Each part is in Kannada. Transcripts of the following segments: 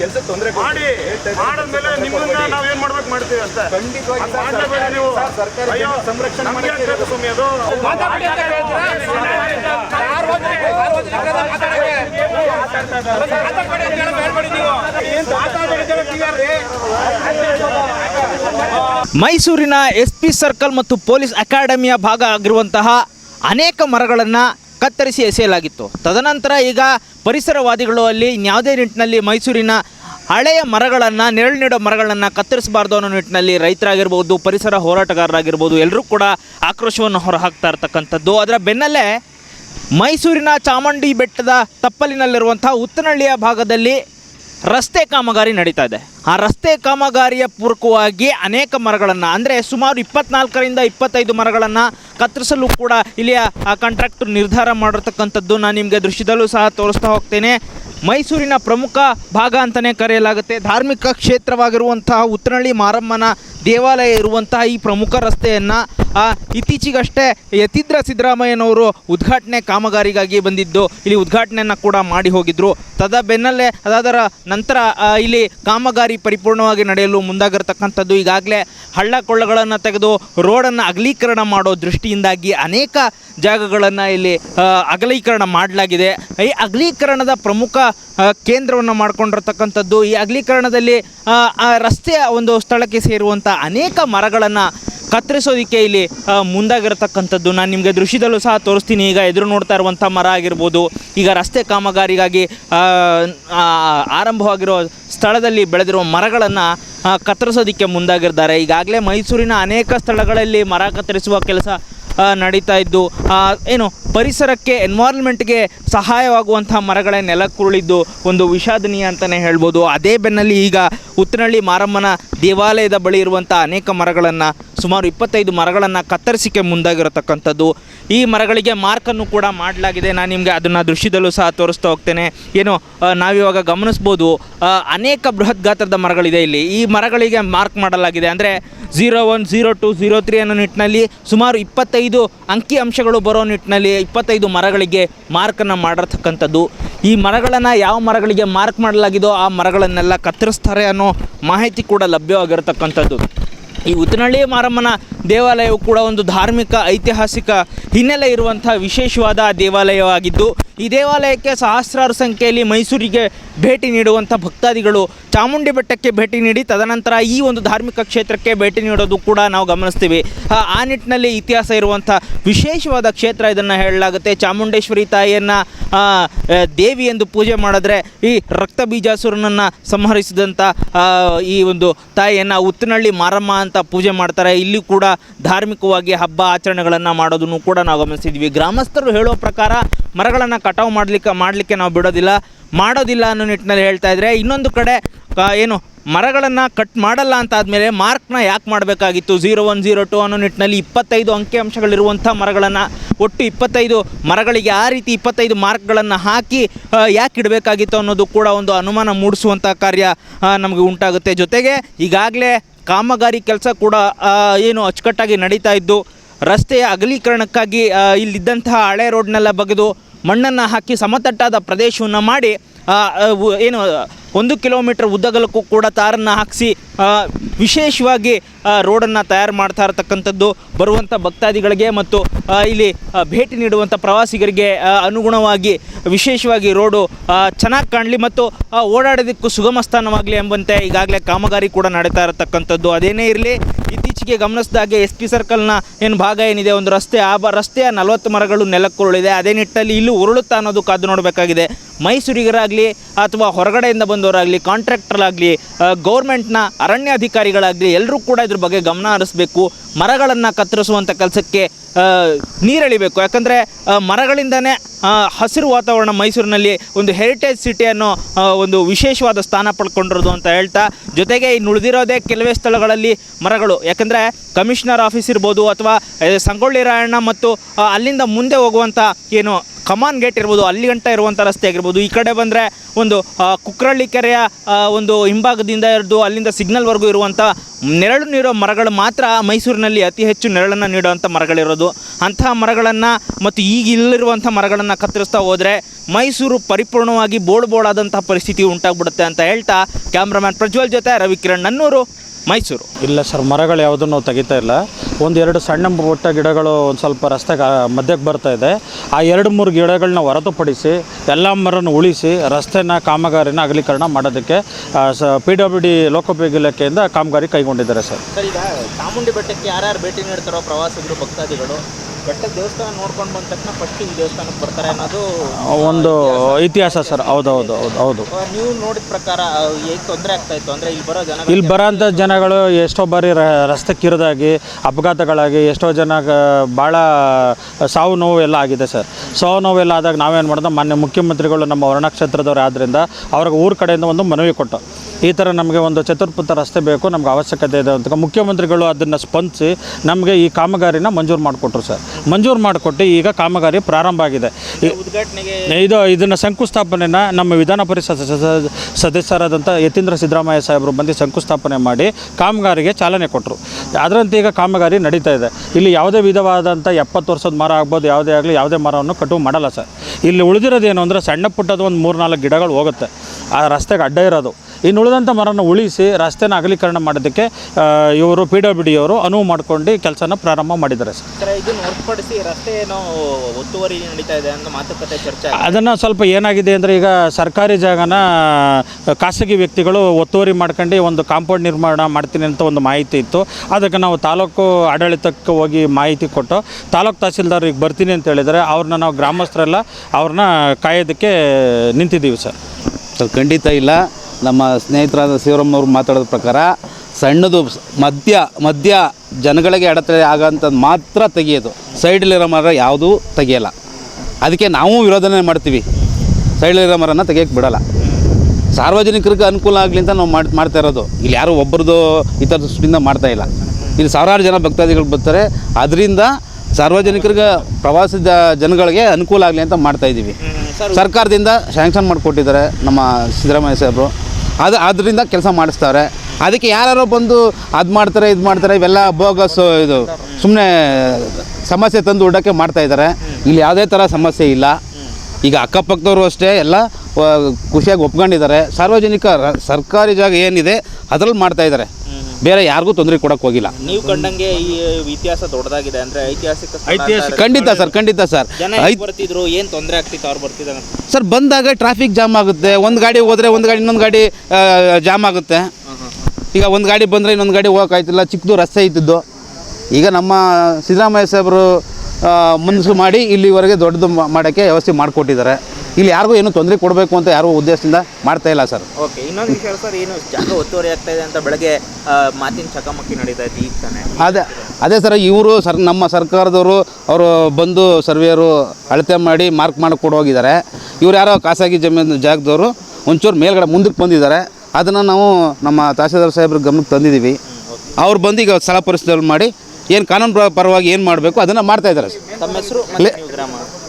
ಕೆಲಸಕ್ಕೆ ತೊಂದರೆ ಮಾಡಿ ಮಾಡಿದ್ಮೇಲೆ ನಿಮ್ಮನ್ನ ನಾವೇನ್ ಮಾಡ್ಬೇಕು ಮಾಡ್ತೀವಿ ಅಷ್ಟೇ. ಖಂಡಿತವಾಗಿ ನೀವು. ಸರ್ಕಾರ ಸಂರಕ್ಷಣೆ ಬೇಕು ಸ್ವಾಮಿ ಅದು? ಮೈಸೂರಿನ ಎಸ್ ಪಿ ಸರ್ಕಲ್ ಮತ್ತು ಪೊಲೀಸ್ ಅಕಾಡೆಮಿಯ ಭಾಗ ಆಗಿರುವಂತಹ ಅನೇಕ ಮರಗಳನ್ನು ಕತ್ತರಿಸಿ ಎಸೆಯಲಾಗಿತ್ತು. ತದನಂತರ ಈಗ ಪರಿಸರವಾದಿಗಳು ಅಲ್ಲಿ ಯಾವುದೇ ನಿಟ್ಟಿನಲ್ಲಿ ಮೈಸೂರಿನ ಹಳೆಯ ಮರಗಳನ್ನು, ನೆರಳು ನೀಡೋ ಮರಗಳನ್ನು ಕತ್ತರಿಸಬಾರ್ದು ಅನ್ನೋ ನಿಟ್ಟಿನಲ್ಲಿ ರೈತರಾಗಿರ್ಬೋದು, ಪರಿಸರ ಹೋರಾಟಗಾರರಾಗಿರ್ಬೋದು ಎಲ್ಲರೂ ಕೂಡ ಆಕ್ರೋಶವನ್ನು ಹೊರಹಾಕ್ತಾ ಇರ್ತಕ್ಕಂಥದ್ದು. ಅದರ ಬೆನ್ನಲ್ಲೇ ಮೈಸೂರಿನ ಚಾಮುಂಡಿ ಬೆಟ್ಟದ ತಪ್ಪಲಿನಲ್ಲಿರುವಂಥ ಉತ್ತನಹಳ್ಳಿಯ ಭಾಗದಲ್ಲಿ ರಸ್ತೆ ಕಾಮಗಾರಿ ನಡೀತಾ ಇದೆ. ಆ ರಸ್ತೆ ಕಾಮಗಾರಿಯ ಪೂರಕವಾಗಿ ಅನೇಕ ಮರಗಳನ್ನು, ಅಂದರೆ ಸುಮಾರು ಇಪ್ಪತ್ನಾಲ್ಕರಿಂದ ಇಪ್ಪತ್ತೈದು ಮರಗಳನ್ನು ಕತ್ತರಿಸಲು ಕೂಡ ಇಲ್ಲಿಯ ಕಾಂಟ್ರಾಕ್ಟ್ ನಿರ್ಧಾರ ಮಾಡಿರ್ತಕ್ಕಂಥದ್ದು ನಾನು ನಿಮಗೆ ದೃಶ್ಯದಲ್ಲೂ ಸಹ ತೋರಿಸ್ತಾ ಹೋಗ್ತೇನೆ. ಮೈಸೂರಿನ ಪ್ರಮುಖ ಭಾಗ ಅಂತಲೇ ಕರೆಯಲಾಗುತ್ತೆ. ಧಾರ್ಮಿಕ ಕ್ಷೇತ್ರವಾಗಿರುವಂತಹ ಉತ್ತನಹಳ್ಳಿ ಮಾರಮ್ಮನ ದೇವಾಲಯ ಇರುವಂತಹ ಈ ಪ್ರಮುಖ ರಸ್ತೆಯನ್ನು ಇತ್ತೀಚೆಗಷ್ಟೇ ಯತೀಂದ್ರ ಸಿದ್ದರಾಮಯ್ಯನವರು ಉದ್ಘಾಟನೆ ಕಾಮಗಾರಿಗಾಗಿ ಬಂದಿದ್ದು. ಇಲ್ಲಿ ಉದ್ಘಾಟನೆಯನ್ನು ಕೂಡ ಮಾಡಿ ಹೋಗಿದ್ರು. ತದ ಬೆನ್ನಲ್ಲೇ, ಅದಾದರ ನಂತರ ಇಲ್ಲಿ ಕಾಮಗಾರಿ ಪರಿಪೂರ್ಣವಾಗಿ ನಡೆಯಲು ಮುಂದಾಗಿರ್ತಕ್ಕಂಥದ್ದು. ಈಗಾಗಲೇ ಹಳ್ಳ ಕೊಳ್ಳಗಳನ್ನು ತೆಗೆದು ರೋಡನ್ನು ಅಗಲೀಕರಣ ಮಾಡೋ ದೃಷ್ಟಿಯಿಂದಾಗಿ ಅನೇಕ ಜಾಗಗಳನ್ನು ಇಲ್ಲಿ ಅಗಲೀಕರಣ ಮಾಡಲಾಗಿದೆ. ಈ ಅಗಲೀಕರಣದ ಪ್ರಮುಖ ಕೇಂದ್ರವನ್ನು ಮಾಡಿಕೊಂಡಿರ್ತಕ್ಕಂಥದ್ದು. ಈ ಅಗಲೀಕರಣದಲ್ಲಿ ರಸ್ತೆಯ ಒಂದು ಸ್ಥಳಕ್ಕೆ ಸೇರುವಂಥ ಅನೇಕ ಮರಗಳನ್ನು ಕತ್ತರಿಸೋದಕ್ಕೆ ಇಲ್ಲಿ ಮುಂದಾಗಿರತಕ್ಕಂಥದ್ದು. ನಾನು ನಿಮಗೆ ದೃಶ್ಯದಲ್ಲೂ ಸಹ ತೋರಿಸ್ತೀನಿ. ಈಗ ಎದುರು ನೋಡ್ತಾ ಇರುವಂಥ ಮರ ಆಗಿರ್ಬೋದು, ಈಗ ರಸ್ತೆ ಕಾಮಗಾರಿಗಾಗಿ ಆರಂಭವಾಗಿರೋ ಸ್ಥಳದಲ್ಲಿ ಬೆಳೆದಿರುವ ಮರಗಳನ್ನು ಕತ್ತರಿಸೋದಕ್ಕೆ ಮುಂದಾಗಿರ್ತಾರೆ ಈಗಾಗಲೇ ಮೈಸೂರಿನ ಅನೇಕ ಸ್ಥಳಗಳಲ್ಲಿ ಮರ ಕತ್ತರಿಸುವ ಕೆಲಸ ನಡೀತಾ ಇದ್ದು ಏನು, ಪರಿಸರಕ್ಕೆ ಎನ್ವೈರ್ಮೆಂಟ್ಗೆ ಸಹಾಯವಾಗುವಂಥ ಮರಗಳೇ ನೆಲಕ್ಕುರುಳಿದ್ದು ಒಂದು ವಿಷಾದನೀಯ ಅಂತಲೇ ಹೇಳ್ಬೋದು. ಅದೇ ಬೆನ್ನಲ್ಲಿ ಈಗ ಉತ್ತನಹಳ್ಳಿ ಮಾರಮ್ಮನ ದೇವಾಲಯದ ಬಳಿ ಇರುವಂಥ ಅನೇಕ ಮರಗಳನ್ನು, ಸುಮಾರು ಇಪ್ಪತ್ತೈದು ಮರಗಳನ್ನು ಕತ್ತರಿಸಿಕೆ ಮುಂದಾಗಿರತಕ್ಕಂಥದ್ದು. ಈ ಮರಗಳಿಗೆ ಮಾರ್ಕನ್ನು ಕೂಡ ಮಾಡಲಾಗಿದೆ. ನಾನು ನಿಮಗೆ ಅದನ್ನು ದೃಶ್ಯದಲ್ಲೂ ಸಹ ತೋರಿಸ್ತಾ ಹೋಗ್ತೇನೆ. ಏನು ನಾವಿವಾಗ ಗಮನಿಸ್ಬೋದು ಅನೇಕ ಬೃಹತ್ ಗಾತ್ರದ ಮರಗಳಿದೆ ಇಲ್ಲಿ. ಈ ಮರಗಳಿಗೆ ಮಾರ್ಕ್ ಮಾಡಲಾಗಿದೆ. ಅಂದರೆ zero one zero two zero three ಅನ್ನೋ ನಿಟ್ಟಿನಲ್ಲಿ ಸುಮಾರು ಇಪ್ಪತ್ತೈದು ಅಂಕಿ ಅಂಶಗಳು ಬರೋ ನಿಟ್ಟಿನಲ್ಲಿ ಇಪ್ಪತ್ತೈದು ಮರಗಳಿಗೆ ಮಾರ್ಕನ್ನು ಮಾಡಿರ್ತಕ್ಕಂಥದ್ದು. ಈ ಮರಗಳನ್ನು ಯಾವ ಮರಗಳಿಗೆ ಮಾರ್ಕ್ ಮಾಡಲಾಗಿದೋ ಆ ಮರಗಳನ್ನೆಲ್ಲ ಕತ್ತರಿಸ್ತಾರೆ ಅನ್ನೋ ಮಾಹಿತಿ ಕೂಡ ಲಭ್ಯವಾಗಿರತಕ್ಕಂಥದ್ದು. ಈ ಉತ್ತನಹಳ್ಳಿ ಮಾರಮ್ಮನ ದೇವಾಲಯವು ಕೂಡ ಒಂದು ಧಾರ್ಮಿಕ, ಐತಿಹಾಸಿಕ ಹಿನ್ನೆಲೆ ಇರುವಂಥ ವಿಶೇಷವಾದ ದೇವಾಲಯವಾಗಿದ್ದು, ಈ ದೇವಾಲಯಕ್ಕೆ ಸಹಸ್ರಾರು ಸಂಖ್ಯೆಯಲ್ಲಿ ಮೈಸೂರಿಗೆ ಭೇಟಿ ನೀಡುವಂಥ ಭಕ್ತಾದಿಗಳು ಚಾಮುಂಡಿ ಬೆಟ್ಟಕ್ಕೆ ಭೇಟಿ ನೀಡಿ, ತದನಂತರ ಈ ಒಂದು ಧಾರ್ಮಿಕ ಕ್ಷೇತ್ರಕ್ಕೆ ಭೇಟಿ ನೀಡೋದು ಕೂಡ ನಾವು ಗಮನಿಸ್ತೀವಿ. ಆ ನಿಟ್ಟಿನಲ್ಲಿ ಇತಿಹಾಸ ಇರುವಂಥ ವಿಶೇಷವಾದ ಕ್ಷೇತ್ರ ಇದನ್ನು ಹೇಳಲಾಗುತ್ತೆ. ಚಾಮುಂಡೇಶ್ವರಿ ತಾಯಿಯನ್ನು ದೇವಿ ಎಂದು ಪೂಜೆ ಮಾಡಿದ್ರೆ ಈ ರಕ್ತ ಬೀಜಾಸುರನನ್ನು ಸಂಹರಿಸಿದಂಥ ಈ ಒಂದು ತಾಯಿಯನ್ನು ಉತ್ತನಹಳ್ಳಿ ಮಾರಮ್ಮ ಅಂತ ಪೂಜೆ ಮಾಡ್ತಾರೆ. ಇಲ್ಲಿ ಕೂಡ ಧಾರ್ಮಿಕವಾಗಿ ಹಬ್ಬ ಆಚರಣೆಗಳನ್ನು ಮಾಡೋದನ್ನು ಕೂಡ ನಾವು ಗಮನಿಸಿದ್ವಿ. ಗ್ರಾಮಸ್ಥರು ಹೇಳೋ ಪ್ರಕಾರ ಮರಗಳನ್ನು ಕಟಾವು ಮಾಡಲಿಕ್ಕೆ ಮಾಡಲಿಕ್ಕೆ ನಾವು ಬಿಡೋದಿಲ್ಲ. ಮಾಡೋದಿಲ್ಲ ಅನ್ನೋ ನಿಟ್ಟಿನಲ್ಲಿ ಹೇಳ್ತಾ ಇದ್ದರೆ ಇನ್ನೊಂದು ಕಡೆ ಏನು ಮರಗಳನ್ನು ಕಟ್ ಮಾಡಲ್ಲ ಅಂತ ಆದಮೇಲೆ ಮಾರ್ಕ್ನ ಯಾಕೆ ಮಾಡಬೇಕಾಗಿತ್ತು? ಝೀರೋ ಒನ್ ಝೀರೋ ಟು ಅನ್ನೋ ನಿಟ್ಟಿನಲ್ಲಿ ಇಪ್ಪತ್ತೈದು ಅಂಕಿಅಂಶಗಳಿರುವಂಥ ಮರಗಳನ್ನು ಒಟ್ಟು ಇಪ್ಪತ್ತೈದು ಮರಗಳಿಗೆ ಆ ರೀತಿ ಇಪ್ಪತ್ತೈದು ಮಾರ್ಕ್ಗಳನ್ನು ಹಾಕಿ ಯಾಕೆ ಇಡಬೇಕಾಗಿತ್ತು ಅನ್ನೋದು ಕೂಡ ಒಂದು ಅನುಮಾನ ಮೂಡಿಸುವಂಥ ಕಾರ್ಯ ನಮಗೆ ಉಂಟಾಗುತ್ತೆ. ಜೊತೆಗೆ ಈಗಾಗಲೇ ಕಾಮಗಾರಿ ಕೆಲಸ ಕೂಡ ಏನು ಅಚ್ಚುಕಟ್ಟಾಗಿ ನಡೀತಾ ಇದ್ದು, ರಸ್ತೆಯ ಅಗಲೀಕರಣಕ್ಕಾಗಿ ಇಲ್ಲಿದ್ದಂತಹ ಹಳೆ ರೋಡ್ನೆಲ್ಲ ಬಗೆದು ಮಣ್ಣನ್ನು ಹಾಕಿ ಸಮತಟ್ಟಾದ ಪ್ರದೇಶವನ್ನು ಮಾಡಿ ಏನು, ಒಂದು ಕಿಲೋಮೀಟರ್ ಉದ್ದಗಲಕ್ಕೂ ಕೂಡ ತಾರನ್ನು ಹಾಕಿಸಿ ವಿಶೇಷವಾಗಿ ರೋಡನ್ನು ತಯಾರು ಮಾಡ್ತಾ ಇರತಕ್ಕಂಥದ್ದು ಬರುವಂಥ ಭಕ್ತಾದಿಗಳಿಗೆ ಮತ್ತು ಇಲ್ಲಿ ಭೇಟಿ ನೀಡುವಂಥ ಪ್ರವಾಸಿಗರಿಗೆ ಅನುಗುಣವಾಗಿ, ವಿಶೇಷವಾಗಿ ರೋಡು ಚೆನ್ನಾಗಿ ಕಾಣಲಿ ಮತ್ತು ಓಡಾಡೋದಕ್ಕೂ ಸುಗಮ ಸ್ಥಾನವಾಗಲಿ ಎಂಬಂತೆ ಈಗಾಗಲೇ ಕಾಮಗಾರಿ ಕೂಡ ನಡೀತಾ ಇರತಕ್ಕಂಥದ್ದು. ಅದೇನೇ ಇರಲಿ, ಇತ್ತೀಚೆಗೆ ಗಮನಿಸಿದಾಗೆ ಎಸ್ ಪಿ ಸರ್ಕಲ್ನ ಏನು ಭಾಗ ಏನಿದೆ, ಒಂದು ರಸ್ತೆ, ಆ ಬ, ರಸ್ತೆಯ ನಲವತ್ತು ಮರಗಳು ನೆಲಕ್ಕುರುಳಿದೆ. ಅದೇ ನಿಟ್ಟಲ್ಲಿ ಇಲ್ಲೂ ಉರುಳುತ್ತಾ ಅನ್ನೋದು ಕಾದು ನೋಡಬೇಕಾಗಿದೆ. ಮೈಸೂರಿಗರಾಗಲಿ ಅಥವಾ ಹೊರಗಡೆಯಿಂದ ಬಂದವರಾಗಲಿ, ಕಾಂಟ್ರಾಕ್ಟರ್ಲಾಗಲಿ ಗೌರ್ಮೆಂಟ್ನ ಅರಣ್ಯಾಧಿಕಾರಿಗಳಾಗಲಿ ಎಲ್ಲರೂ ಕೂಡ ಇದ್ರ ಬಗ್ಗೆ ಗಮನ ಹರಿಸಬೇಕು, ಮರಗಳನ್ನು ಕತ್ತರಿಸುವಂಥ ಕೆಲಸಕ್ಕೆ ನೀರೆಳಿಬೇಕು. ಯಾಕಂದರೆ ಮರಗಳಿಂದನೇ ಹಸಿರು ವಾತಾವರಣ ಮೈಸೂರಿನಲ್ಲಿ ಒಂದು ಹೆರಿಟೇಜ್ ಸಿಟಿ ಅನ್ನೋ ಒಂದು ವಿಶೇಷವಾದ ಸ್ಥಾನ ಪಡ್ಕೊಂಡಿರೋದು ಅಂತ ಹೇಳ್ತಾ, ಜೊತೆಗೆ ಇನ್ನು ಉಳಿದಿರೋದೇ ಕೆಲವೇ ಸ್ಥಳಗಳಲ್ಲಿ ಮರಗಳು. ಯಾಕಂದರೆ ಕಮಿಷನರ್ ಆಫೀಸ್ ಇರ್ಬೋದು ಅಥವಾ ಸಂಗೊಳ್ಳಿ ರಾಯಣ್ಣ ಮತ್ತು ಅಲ್ಲಿಂದ ಮುಂದೆ ಹೋಗುವಂಥ ಏನು ಕಮಾನ್ ಗೇಟ್ ಇರ್ಬೋದು, ಅಲ್ಲಿ ಗಂಟ ಇರುವಂಥ ರಸ್ತೆ ಆಗಿರ್ಬೋದು, ಈ ಕಡೆ ಬಂದರೆ ಒಂದು ಕುಕ್ರಳ್ಳಿ ಕೆರೆಯ ಒಂದು ಹಿಂಭಾಗದಿಂದ ಹಿಡಿದು ಅಲ್ಲಿಂದ ಸಿಗ್ನಲ್ವರೆಗೂ ಇರುವಂಥ ನೆರಳು ನೀಡೋ ಮರಗಳು ಮಾತ್ರ ಮೈಸೂರಿನಲ್ಲಿ ಅತಿ ಹೆಚ್ಚು ನೆರಳನ್ನು ನೀಡುವಂಥ ಮರಗಳಿರೋದು. ಅಂತಹ ಮರಗಳನ್ನು ಮತ್ತು ಈಗ ಇಲ್ಲಿರುವಂಥ ಮರಗಳನ್ನು ಕತ್ತರಿಸ್ತಾ ಹೋದರೆ ಮೈಸೂರು ಪರಿಪೂರ್ಣವಾಗಿ ಬೋಳು ಬೋಳಾದಂಥ ಪರಿಸ್ಥಿತಿ ಉಂಟಾಗ್ಬಿಡುತ್ತೆ ಅಂತ ಹೇಳ್ತಾ ಕ್ಯಾಮ್ರಾಮ್ಯಾನ್ ಪ್ರಜ್ವಲ್ ಜೊತೆ ರವಿಕಿರಣ್ ನನ್ನೂರು. ಮೈಸೂರು? ಇಲ್ಲ ಸರ್ ಮರಗಳು ಯಾವುದನ್ನು ತೆಗಿತಾ ಇಲ್ಲ. ಒಂದು ಎರಡು ಸಣ್ಣ ಪುಟ್ಟ ಗಿಡಗಳು ಒಂದು ಸ್ವಲ್ಪ ರಸ್ತೆಗೆ ಮಧ್ಯಕ್ಕೆ ಬರ್ತಾ ಇದೆ. ಆ ಎರಡು ಮೂರು ಗಿಡಗಳನ್ನ ಹೊರತುಪಡಿಸಿ ಎಲ್ಲ ಮರನ ಉಳಿಸಿ ರಸ್ತೆನ ಕಾಮಗಾರಿನ ಅಗಲೀಕರಣ ಮಾಡೋದಕ್ಕೆ ಸ ಪಿ ಡಬ್ಲ್ಯೂ ಡಿ ಲೋಕೋಪಯೋಗಿ ಇಲಾಖೆಯಿಂದ ಕಾಮಗಾರಿ ಕೈಗೊಂಡಿದ್ದಾರೆ ಸರ್. ಸರ್ ಈಗ ಚಾಮುಂಡಿ ಬೆಟ್ಟಕ್ಕೆ ಯಾರ್ಯಾರು ಭೇಟಿ ನೀಡ್ತಾರೋ ಪ್ರವಾಸಿಗರು ಭಕ್ತಾದಿಗಳು? ಬೆಟ್ಟ ದೇವಸ್ಥಾನ ನೋಡ್ಕೊಂಡು ಬಂದ ತಕ್ಷಣ ಫಸ್ಟ್ ಈ ದೇವಸ್ಥಾನಕ್ಕೆ ಬರ್ತಾರೆ ಅನ್ನೋದು ಒಂದು ಇತಿಹಾಸ ಸರ್. ಹೌದು ಹೌದು ಹೌದು. ಹೌದು ನೀವು ನೋಡಿದ ಪ್ರಕಾರ ಹೇಗೆ ತೊಂದರೆ ಆಗ್ತಾ ಇತ್ತು? ಅಂದ್ರೆ ಇಲ್ಲಿ ಬರೋ ಜನ ಇಲ್ಲಿ ಬರೋಂಥ ಜನಗಳು ಎಷ್ಟೋ ಬಾರಿ ರಸ್ತೆ ಕಿರಿದಾಗಿ ಅಪಘಾತಗಳಾಗಿ ಎಷ್ಟೋ ಜನ ಭಾಳ ಸಾವು ನೋವು ಎಲ್ಲ ಆಗಿದೆ ಸರ್. ಸಾವು ನೋವು ಎಲ್ಲ ಆದಾಗ ನಾವೇನು ಮಾಡಿದ ಮಾನ್ಯ ಮುಖ್ಯಮಂತ್ರಿಗಳು ನಮ್ಮ ವರ್ಣಕ್ಷೇತ್ರದವರು ಆದ್ದರಿಂದ ಅವ್ರಿಗೆ ಊರ ಕಡೆಯಿಂದ ಒಂದು ಮನವಿ ಕೊಟ್ಟು ಈ ಥರ ನಮಗೆ ಒಂದು ಚತುರ್ಪಥ ರಸ್ತೆ ಬೇಕು ನಮ್ಗೆ ಅವಶ್ಯಕತೆ ಇದೆ ಅಂತ ಮುಖ್ಯಮಂತ್ರಿಗಳು ಅದನ್ನು ಸ್ಪಂದಿಸಿ ನಮಗೆ ಈ ಕಾಮಗಾರಿನ ಮಂಜೂರು ಮಾಡಿಕೊಟ್ರು ಸರ್. ಮಂಜೂರು ಮಾಡಿಕೊಟ್ಟು ಈಗ ಕಾಮಗಾರಿ ಪ್ರಾರಂಭ ಆಗಿದೆ. ಇದು ಇದನ್ನು ಶಂಕುಸ್ಥಾಪನೆನ ನಮ್ಮ ವಿಧಾನ ಪರಿಷತ್ ಸದ- ಸದಸ್ಯರಾದಂಥ ಯತೀಂದ್ರ ಸಿದ್ದರಾಮಯ್ಯ ಸಾಹೇಬರು ಬಂದು ಶಂಕುಸ್ಥಾಪನೆ ಮಾಡಿ ಕಾಮಗಾರಿಗೆ ಚಾಲನೆ ಕೊಟ್ಟರು ಅದರಂತೆ ಈಗ ಕಾಮಗಾರಿ ನಡೀತಾ ಇದೆ. ಇಲ್ಲಿ ಯಾವುದೇ ವಿಧವಾದಂಥ ಎಪ್ಪತ್ತು ವರ್ಷದ ಮರ ಆಗ್ಬೋದು ಯಾವುದೇ ಆಗಲಿ ಯಾವುದೇ ಮರವನ್ನು ಕಟ್ಟು ಮಾಡಲ್ಲ ಸರ್. ಇಲ್ಲಿ ಉಳಿದಿರೋದೇನು ಅಂದರೆ ಸಣ್ಣ ಪುಟ್ಟದ ಒಂದು ಮೂರು ನಾಲ್ಕು ಗಿಡಗಳು ಹೋಗುತ್ತೆ. ಆ ರಸ್ತೆಗೆ ಅಡ್ಡ ಇರೋದು. ಇನ್ನು ಉಳಿದಂಥ ಮರನ ಉಳಿಸಿ ರಸ್ತೆನ ಅಗಲೀಕರಣ ಮಾಡೋದಕ್ಕೆ ಇವರು ಪಿ ಡಬ್ಲ್ಯೂ ಡಿ ಅವರು ಅನುವು ಮಾಡ್ಕೊಂಡು ಕೆಲಸನ ಪ್ರಾರಂಭ ಮಾಡಿದ್ದಾರೆ ಸರ್. ಇದನ್ನು ಹೊರತುಪಡಿಸಿ ರಸ್ತೆ ಏನೋ ಒತ್ತುವರಿ ನಡೀತಾ ಇದೆ ಅಂತ ಮಾತುಕತೆ ಚರ್ಚೆ ಆಗಿದೆ. ಅದನ್ನು ಸ್ವಲ್ಪ ಏನಾಗಿದೆ ಅಂದರೆ ಈಗ ಸರ್ಕಾರಿ ಜಾಗನ ಖಾಸಗಿ ವ್ಯಕ್ತಿಗಳು ಒತ್ತುವರಿ ಮಾಡ್ಕೊಂಡು ಒಂದು ಕಾಂಪೌಂಡ್ ನಿರ್ಮಾಣ ಮಾಡ್ತೀನಿ ಅಂತ ಒಂದು ಮಾಹಿತಿ ಇತ್ತು. ಅದಕ್ಕೆ ನಾವು ತಾಲೂಕು ಆಡಳಿತಕ್ಕೆ ಹೋಗಿ ಮಾಹಿತಿ ಕೊಟ್ಟು ತಾಲೂಕು ತಹಸೀಲ್ದಾರಿಗೆ ಈಗ ಬರ್ತೀನಿ ಅಂತ ಹೇಳಿದರೆ ಅವ್ರನ್ನ ನಾವು ಗ್ರಾಮಸ್ಥರೆಲ್ಲ ಅವ್ರನ್ನ ಕಾಯೋದಕ್ಕೆ ನಿಂತಿದ್ದೀವಿ ಸರ್. ಸರ್ ಖಂಡಿತ ಇಲ್ಲ. ನಮ್ಮ ಸ್ನೇಹಿತರಾದ ಶಿವರಾಮ್ನವ್ರು ಮಾತಾಡೋದ ಪ್ರಕಾರ ಸಣ್ಣದು ಮಧ್ಯ ಮಧ್ಯ ಜನಗಳಿಗೆ ಅಡೆತಡೆ ಆಗೋಂಥದ್ದು ಮಾತ್ರ ತೆಗೆಯೋದು. ಸೈಡಲ್ಲಿರೋ ಮರ ಯಾವುದೂ ತೆಗೆಯಲ್ಲ. ಅದಕ್ಕೆ ನಾವು ವಿರೋಧನೆ ಮಾಡ್ತೀವಿ. ಸೈಡಲ್ಲಿರೋ ಮರನ ತೆಗಿಯೋಕ್ಕೆ ಬಿಡಲ್ಲ. ಸಾರ್ವಜನಿಕರಿಗೆ ಅನುಕೂಲ ಆಗಲಿ ಅಂತ ನಾವು ಮಾಡಿ ಮಾಡ್ತಾ ಇರೋದು. ಇಲ್ಲಿ ಯಾರು ಒಬ್ಬರದು ಈ ಥರ ದೃಷ್ಟಿಯಿಂದ ಮಾಡ್ತಾ ಇಲ್ಲ. ಇಲ್ಲಿ ಸಾವಿರಾರು ಜನ ಭಕ್ತಾದಿಗಳು ಬರ್ತಾರೆ. ಅದರಿಂದ ಸಾರ್ವಜನಿಕರಿಗೆ ಪ್ರವಾಸದ ಜನಗಳಿಗೆ ಅನುಕೂಲ ಆಗಲಿ ಅಂತ ಮಾಡ್ತಾ ಇದ್ದೀವಿ ಸರ್ಕಾರದಿಂದ ಶ್ಯಾಂಕ್ಷನ್ ಮಾಡಿಕೊಟ್ಟಿದ್ದಾರೆ ನಮ್ಮ ಸಿದ್ದರಾಮಯ್ಯ ಸಾಹೇಬರು. ಅದು ಅದರಿಂದ ಕೆಲಸ ಮಾಡಿಸ್ತಾರೆ. ಅದಕ್ಕೆ ಯಾರು ಬಂದು ಅದು ಮಾಡ್ತಾರೆ, ಇದು ಮಾಡ್ತಾರೆ, ಇವೆಲ್ಲ ಬೋಗಸ್ ಇದು ಸುಮ್ಮನೆ ಸಮಸ್ಯೆ ತಂದು ಉಡೋಕ್ಕೆ ಮಾಡ್ತಾ ಇದ್ದಾರೆ. ಇಲ್ಲಿ ಯಾವುದೇ ಥರ ಸಮಸ್ಯೆ ಇಲ್ಲ. ಈಗ ಅಕ್ಕಪಕ್ಕದವರು ಅಷ್ಟೇ, ಎಲ್ಲ ಖುಷಿಯಾಗಿ ಒಪ್ಕೊಂಡಿದ್ದಾರೆ. ಸಾರ್ವಜನಿಕ ಸರ್ಕಾರಿ ಜಾಗ ಏನಿದೆ, ಅದರಲ್ಲಿ ಮಾಡ್ತಾ ಇದ್ದಾರೆ. ಬೇರೆ ಯಾರಿಗೂ ತೊಂದರೆ ಕೊಡಕ್ಕೆ ಹೋಗಿಲ್ಲ. ನೀವು ಕಂಡಂಗೆ ಈ ಇತಿಹಾಸ ದೊಡ್ಡದಾಗಿದೆ ಅಂದ್ರೆ ಐತಿಹಾಸಿಕ ಐತಿಹಾಸಿಕ ಖಂಡಿತ ಸರ್ ಖಂಡಿತ ಸರ್. ಜನ ಬರ್ತಿದ್ರು ಏನ್ ತೊಂದರೆ ಆಗ್ತಿತ್ತು ಅವ್ರು ಬರ್ತಿದ್ದಾರೆ ಸರ್ ಬಂದಾಗ ಟ್ರಾಫಿಕ್ ಜಾಮ್ ಆಗುತ್ತೆ. ಒಂದು ಗಾಡಿ ಹೋದ್ರೆ ಒಂದು ಗಾಡಿ ಇನ್ನೊಂದು ಗಾಡಿ ಜಾಮ್ ಆಗುತ್ತೆ. ಈಗ ಒಂದು ಗಾಡಿ ಬಂದರೆ ಇನ್ನೊಂದು ಗಾಡಿ ಹೋಗೋಕ್ಕಾಯ್ತಿಲ್ಲ ಚಿಕ್ಕದು ರಸ್ತೆ ಇದ್ದಿದ್ದು. ಈಗ ನಮ್ಮ ಸಿದ್ದರಾಮಯ್ಯ ಸಾಹೇಬರು ಮುನ್ಸು ಮಾಡಿ ಇಲ್ಲಿವರೆಗೆ ದೊಡ್ಡದು ಮಾಡೋಕ್ಕೆ ವ್ಯವಸ್ಥೆ ಮಾಡಿಕೊಟ್ಟಿದ್ದಾರೆ. ಇಲ್ಲಿ ಯಾರಿಗೂ ಏನು ತೊಂದರೆ ಕೊಡಬೇಕು ಅಂತ ಯಾರೂ ಉದ್ದೇಶದಿಂದ ಮಾಡ್ತಾ ಇಲ್ಲ ಸರ್. ಓಕೆ ಇನ್ನೊಂದು ವಿಷಯ ಸರ್ ಏನು ಜಾಗ ಒತ್ತುವರಿ ಆಗ್ತಾ ಇದೆ ಅಂತ ಬೆಳಗ್ಗೆ ಮಾತಿನ ಚಕಮಕಿ ನಡೀತಾ ಇತ್ತು ಈಗ ತಾನೆ? ಅದೇ ಅದೇ ಸರ್ ಇವರು ಸರ್ ನಮ್ಮ ಸರ್ಕಾರದವರು ಅವರು ಬಂದು ಸರ್ವೇಯರು ಅಳತೆ ಮಾಡಿ ಮಾರ್ಕ್ ಮಾಡಿ ಕೊಡೋಗಿದ್ದಾರೆ ಇವ್ರು ಯಾರೋ ಖಾಸಗಿ ಜಮೀನು ಜಾಗದವರು ಒಂಚೂರು ಮೇಲ್ಗಡೆ ಮುಂದಕ್ಕೆ ಬಂದಿದ್ದಾರೆ. ಅದನ್ನು ನಾವು ನಮ್ಮ ತಹಸೀಲ್ದಾರ್ ಸಾಹೇಬ್ರ ಗಮನಕ್ಕೆ ತಂದಿದ್ದೀವಿ. ಅವ್ರು ಬಂದು ಈಗ ಸ್ಥಳ ಪರಿಸ್ಥಿತಿ ಮಾಡಿ ಏನು ಕಾನೂನು ಪರವಾಗಿ ಏನು ಮಾಡಬೇಕು ಅದನ್ನು ಮಾಡ್ತಾ ಇದ್ದಾರೆ. ತಮ್ಮ ಹೆಸರು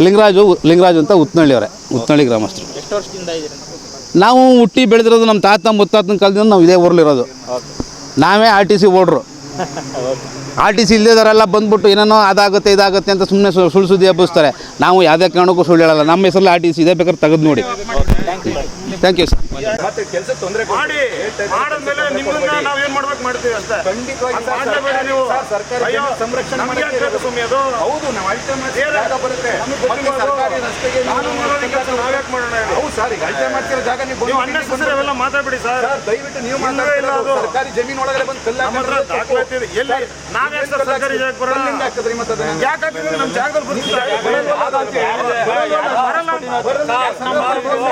ಲಿಂಗರಾಜು ಲಿಂಗರಾಜು ಅಂತ ಉತ್ನಳ್ಳಿ ಅವರೇ ಉತ್ನಳ್ಳಿ ಗ್ರಾಮಸ್ಥರು. ಎಷ್ಟು ವರ್ಷದಿಂದ ಇದ್ದೀರಿ ನಾವು? ಹುಟ್ಟಿ ಬೆಳೆದಿರೋದು ನಮ್ಮ ತಾತ ಮುತ್ತಾತನ ಕಾಲದಿಂದ ನಾವು ಇದೇ ಊರಲ್ಲಿರೋದು ನಾವೇ R T C ಓಡ್ರು R T C ಇಲ್ಲದವರೆಲ್ಲ ಬಂದ್ಬಿಟ್ಟು ಏನೇನೋ ಅದಾಗುತ್ತೆ ಇದಾಗುತ್ತೆ ಅಂತ ಸುಮ್ಮನೆ ಸುಳ್ಳು ಸುದ್ದಿ ಹಬ್ಬಿಸ್ತಾರೆ. ನಾವು ಯಾವುದೇ ಕಾರಣಕ್ಕೂ ಸುಳ್ಳು ಹೇಳಲ್ಲ. ನಮ್ಮ ಹೆಸರಲ್ಲಿ ಆರ್ ಟಿ ಸಿ ಇದೇ ಬೇಕಾದ್ರೆ ತೆಗೆದು ನೋಡಿ. ಥ್ಯಾಂಕ್ ಯು ಸರ್ ಮಾಡಿ ಮಾಡಿದ್ಮೇಲೆ ನಿಮ್ಮನ್ನ ನಾವು ಏನ್ ಮಾಡ್ಬೇಕು ಮಾಡ್ತೀವಿ ಅಷ್ಟೇ ಖಂಡಿತವಾಗಿ ನೀವು ಅಯ್ಯೋ ಸಂರಕ್ಷಣೆ ಬೇಕು ಸ್ವಾಮಿ ಅದು ಹೌದು ನಾವು ಅಳತೆ ಮಾಡಿ ಬೇರೆ ಜಾಗ ಬರುತ್ತೆ ಮತ್ತೆ ಸರ್ಕಾರಿ ರಸ್ತೆಗೆ ಮಾಡೋದಕ್ಕೆ ಮಾಡೋಣ ಹೌದು ಸರ್ ಈಗ ಅಳತೆ ಮಾಡ್ತಿರೋ ಜಾಗ ನೀವು ನೀವು ಅನ್ನೆಸರಿ ಅವೆಲ್ಲ ಮಾತಾಡ್ಬಿಡಿ ಸರ್ ಸರ್ ದಯವಿಟ್ಟು ನೀವು ಇಲ್ಲವೇ ಇಲ್ಲ ಅದು. ಸರ್ಕಾರಿ ಜಮೀನು ಒಳಗಡೆ ಬಂದು ಕಲ್ಲು ದಾಖಲಾತಿ ಇದೆ. ಎಲ್ಲಿ ನಾವ್ಯಾಕೆ ಸರ್ ಸರ್ಕಾರಿ ಜಾಗಕ್ಕೆ ಬರೋಣ ಕಲ್ಲಿಂದ ಹಾಕಿದ್ರಿ ಮತ್ತೆ ಅದನ್ನ ಯಾಕೆ ಹಾಕಿದ್ರೆ ನಮ್ಮ ಜಾಗದಲ್ಲಿ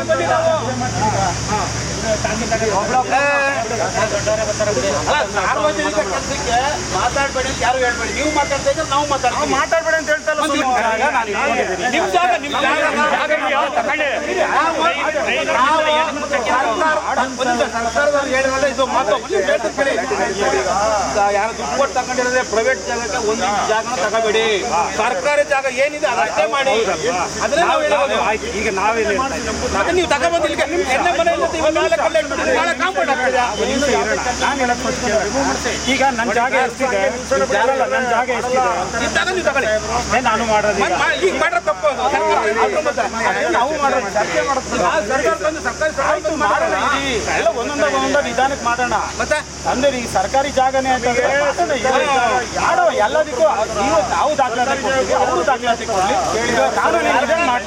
ಬರ್ತಿದ್ದಾರೆ ಸಾರ್ವಜನಿಕ ಕೆಲಸಕ್ಕೆ ಮಾತಾಡ್ಬೇಡಿ ಅಂತ ಯಾರು ಹೇಳ್ಬೇಡಿ. ನೀವು ಮಾತಾಡ್ತಾ ಇದ್ರೆ ನಾವು ಮಾತಾಡ್ತೀವಿ. ಮಾತಾಡ್ಬೇಡಿ ಅಂತ ಸರ್ಕಾರದವ್ರು ಇದು ಮಾತು ಕೇಳಿ. ಯಾರು ದುಡ್ಡು ಕೊಟ್ಟು ತಗೊಂಡಿರೋದೇ ಪ್ರೈವೇಟ್ ಜಾಗಕ್ಕೆ ಒಂದು ಜಾಗನ ತಗೋಬೇಡಿ. ಸರ್ಕಾರಿ ಜಾಗ ಏನಿದೆ ಅದಷ್ಟೇ ಮಾಡಿ. ಅದನ್ನೇ ನಾವು ಈಗ ನಾವೇನು ನೀವು ತಗೊಂಡ್ಬಂದಿಲ್ಲ ನಿಮ್ಮ ಎಣ್ಣೆ ಇವಾಗ ಈಗ ನನ್ನ ಜಾಗ ಎಷ್ಟಿದೆ? ನನ್ನ ಜಾಗ ಎಷ್ಟಿದೆ? ನಾನು ಮಾಡೋದು ಈಗ. ಮಾಡ್ರೆ ತಪ್ಪು. ನಾವು ಮಾಡೋದು ಸರ್ಕಾರ ಮಾಡೋಣ ಎಲ್ಲ ಒಂದೊಂದ ನಿಧಾನಕ್ಕೆ ಮಾಡೋಣ. ಮತ್ತೆ ಅಂದ್ರೆ ಈ ಸರ್ಕಾರಿ ಜಾಗನೇ ಯಾರೋ ಎಲ್ಲದಕ್ಕೂ ನೀವು ನಾವು ದಾಖಲಾತಿ ಕೊಡ್ತೀವಿ ದಾಖಲಾತಿ ಕೊಡ್ಲಿ.